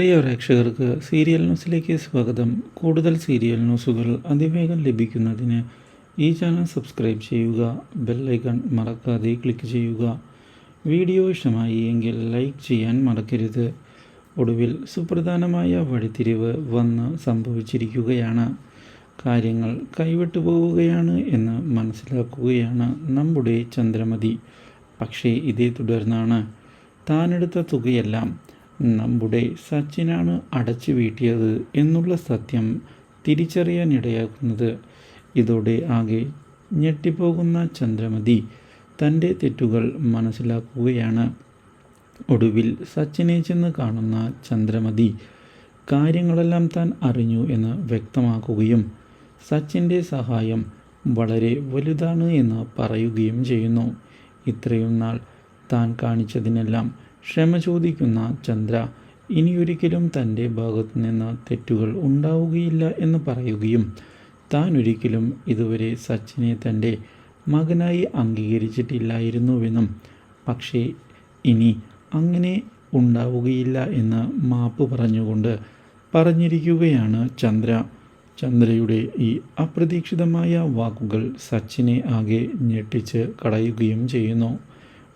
പ്രിയ പ്രേക്ഷകർക്ക് സീരിയൽ ന്യൂസിലേക്ക് സ്വാഗതം. കൂടുതൽ സീരിയൽ ന്യൂസുകൾ അതിവേഗം ലഭിക്കുന്നതിന് ഈ ചാനൽ സബ്സ്ക്രൈബ് ചെയ്യുക ബെല്ലൈക്കൺ മറക്കാതെ ക്ലിക്ക് ചെയ്യുക. വീഡിയോ ഇഷ്ടമായി എങ്കിൽ ലൈക്ക് ചെയ്യാൻ മറക്കരുത്. ഒടുവിൽ സുപ്രധാനമായ വഴിത്തിരിവ് വന്ന് സംഭവിച്ചിരിക്കുകയാണ്. കാര്യങ്ങൾ കൈവിട്ടു പോവുകയാണ് എന്ന് മനസ്സിലാക്കുകയാണ് നമ്മുടെ ചന്ദ്രമതി. പക്ഷേ ഇതേ തുടർന്നാണ്. താനെടുത്ത തുകയെല്ലാം നമ്മുടെ സച്ചിനാണ് അടച്ചു വീട്ടിയത് എന്നുള്ള സത്യം തിരിച്ചറിയാനിടയാക്കുന്നത് ഇതോടെ ആകെ ഞെട്ടിപ്പോകുന്ന ചന്ദ്രമതി തന്റെ തെറ്റുകൾ മനസ്സിലാക്കുകയാണ്. ഒടുവിൽ സച്ചിനെ ചെന്ന് കാണുന്ന ചന്ദ്രമതി കാര്യങ്ങളെല്ലാം താൻ അറിഞ്ഞു എന്ന് വ്യക്തമാക്കുകയും സച്ചിന്റെ സഹായം വളരെ വലുതാണ് എന്ന് പറയുകയും ചെയ്യുന്നു. ഇത്രയും നാൾ താൻ കാണിച്ചതിനെല്ലാം ക്ഷമ ചോദിക്കുന്ന ചന്ദ്ര ഇനിയൊരിക്കലും തന്റെ ഭാഗത്തു നിന്ന് തെറ്റുകൾ ഉണ്ടാവുകയില്ല എന്ന് പറയുകയും താൻ ഒരിക്കലും ഇതുവരെ സച്ചിനെ തന്റെ മകനായി അംഗീകരിച്ചിട്ടില്ലായിരുന്നുവെന്നും പക്ഷേ ഇനി അങ്ങനെ ഉണ്ടാവുകയില്ല എന്ന് മാപ്പ് പറഞ്ഞുകൊണ്ട് പറഞ്ഞിരിക്കുകയാണ് ചന്ദ്ര. ചന്ദ്രയുടെ ഈ അപ്രതീക്ഷിതമായ വാക്കുകൾ സച്ചിനെ ആകെ ഞെട്ടിച്ച് കളയുകയും ചെയ്യുന്നു.